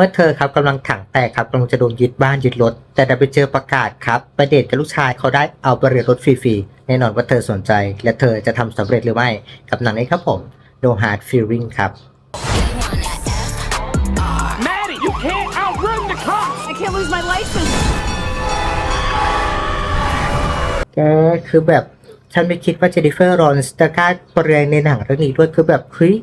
มื่อเธอครับกำลังถังแตกครับกำลังจะโดนยึดบ้านยึดรถ แต่ดันไปเจอประกาศครับไปเดทกับลูกชายเขาได้เอาไปเรียนรถฟรีๆ แน่นอนว่าเธอสนใจ และเธอจะทำสำเร็จหรือไม่ กับหนังนี้ครับผม No Hard Feeling ครับ Maddie, you can't outrun the cops! I can't lose my license. แกคือแบบฉันไม่คิดว่าเจนนิเฟอร์รอนสจะกล้าแสดงในหนังเรื่องนี้ด้วยคือแบบเฮ้ย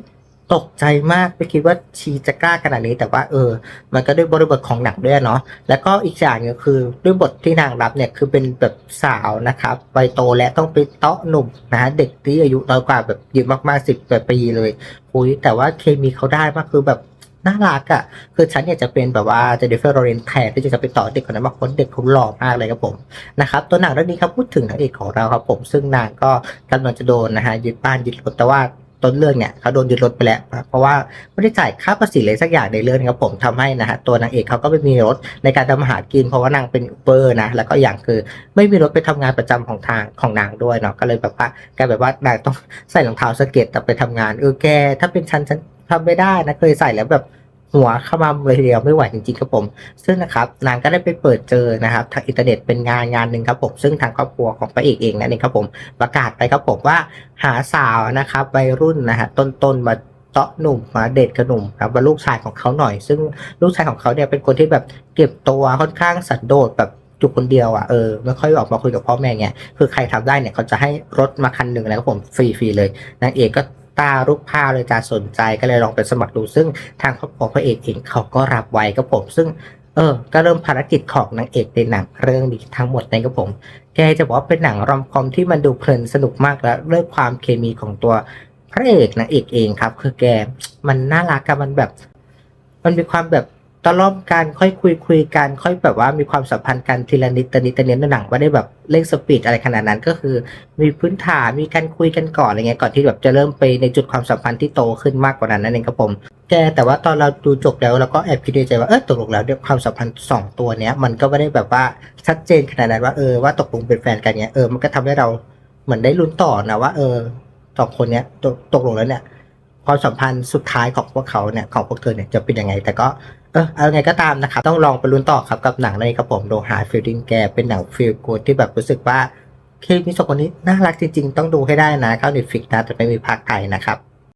ตกใจมากไม่คิดว่าชีจะกล้าขนาดนี้ แต่ว่าเออ มันก็ด้วยบริบทของหนังด้วยเนาะแล้วก็อีกอย่างหนึงคือด้วยบทที่นางรับเนี่ยคือเป็นแบบสาวนะครับวัยโตและต้องไปเตาะหนุ่มนะเด็กที่อายุน้อยกว่าแบบเยอะมากๆสิบแปดปีเลยคุยแต่ว่าเคมีเขาได้มากคือแบบน่ารักอะ่ะ คือฉันเนี่ยจะเป็นแบบว่าเจนนิเฟอร์โรเรนแทนที่จะไปต่อเด็กคนนั้นมากเพราะเด็กเขาหล่อมากเลยครับผมนะครับ ตัวหนังเรื่องนี้ครับพูดถึงนางเอกของเราครับผม ซึ่งนางก็กำลังจะโดนนะฮะยึดบ้านยึดรถแต่ว่า ต้นเรื่องเนี่ยเขาโดนยึดรถไปแล้วเพราะว่าไม่ได้จ่ายค่าภาษีเลยสักอย่างในเรื่องครับผมทำให้นะฮะตัวนางเอกเขาก็ไม่มีรถในการทำอาหารกิน เพราะว่านางเป็นเบอร์นะแล้วก็อย่างคือไม่มีรถไปทำงานประจำของทางของนางด้วยเนาะก็เลยแบบว่าแกแบบว่านางต้องใส่รองเท้าสเก็ตแต่ไปทำงานเออแกถ้าเป็นชั้นฉันทำไม่ได้นะเคยใส่แล้วแบบ หัวเข้ามาเลยเดียวไม่ไหวจริงๆครับผม ซึ่งนะครับนางก็ได้ไปเปิดเจอนะครับทางอินเทอร์เน็ตเป็นงานงานหนึ่งครับผมซึ่งทางครอบครัวของพระเอกเองนั่นเองครับผมประกาศไปครับผมว่าหาสาวนะครับวัยรุ่นนะฮะต้นๆมาเตาะหนุ่มมาเดทกับหนุ่มครับว่าลูกชายของเขาหน่อย ซึ่งลูกชายของเขาเนี่ยเป็นคนที่แบบเก็บตัวค่อนข้างสันโดษแบบอยู่คนเดียวอะเออไม่ค่อยออกมาคุยกับพ่อแม่ไงคือใครทำได้เนี่ยเขาจะให้รถมาคันหนึ่งแล้วครับผมฟรีๆเลยนางเอกก็ ตาลูกผ้าเลยจะสนใจก็เลยลองไปสมัครดู ซึ่งทางครอบครัวพระเอกเองเขาก็รับไว้ครับผม ซึ่งเออ ก็เริ่มภารกิจของนางเอกในหนังเรื่องนี้ทั้งหมดนะครับผม แกจะบอกว่าเป็นหนังรอมคอมที่มันดูเพลินสนุกมากแล้วด้วยความเคมีของตัวพระเอกนางเอกเองครับ คือแกมันน่ารักอะมันแบบ มันมีความแบบ ตล่อมกันค่อยคุยคุยกันค่อยแบบว่ามีความสัมพันธ์กันทีละนิดทีละนิดทีละนิดหนังไม่ได้แบบเร่งสปีดอะไรขนาดนั้นก็คือ มีพื้นฐานมีการคุยกันก่อนอะไรเงี้ยก่อนที่แบบจะเริ่มไปในจุดความสัมพันธ์ที่โตขึ้นมากกว่านั้นนั่นเองครับผมแกแต่ว่าตอนเราดูจบแล้วเราก็แอบคิดในใจว่าเออตกลงแล้วความสัมพันธ์สองตัวเนี้ยมันก็ไม่ได้แบบว่าชัดเจนขนาดนั้นว่าเออว่าตกลงเป็นแฟนกันเนี้ยเออมันก็ทำให้เราเหมือนได้ลุ้นต่อนะว่า เออสองคนเนี้ยตกตกลงแล้วเนี่ย ความสัมพันธ์สุดท้ายของพวกเขาเนี่ยของพวกเธอเนี่ยจะเป็นยังไง แต่ก็เออเอาไงก็ตามนะครับ ต้องลองไปลุ้นต่อครับกับหนังในครับผมโดหาฟิลดิงแกเป็นหนังฟิลกูดที่แบบรู้สึกว่าเคมีสองคนนี้น่ารักจริงๆ ต้องดูให้ได้นะเข้าเน็ตฟิกนะแต่ไม่มีภาคไทยนะครับ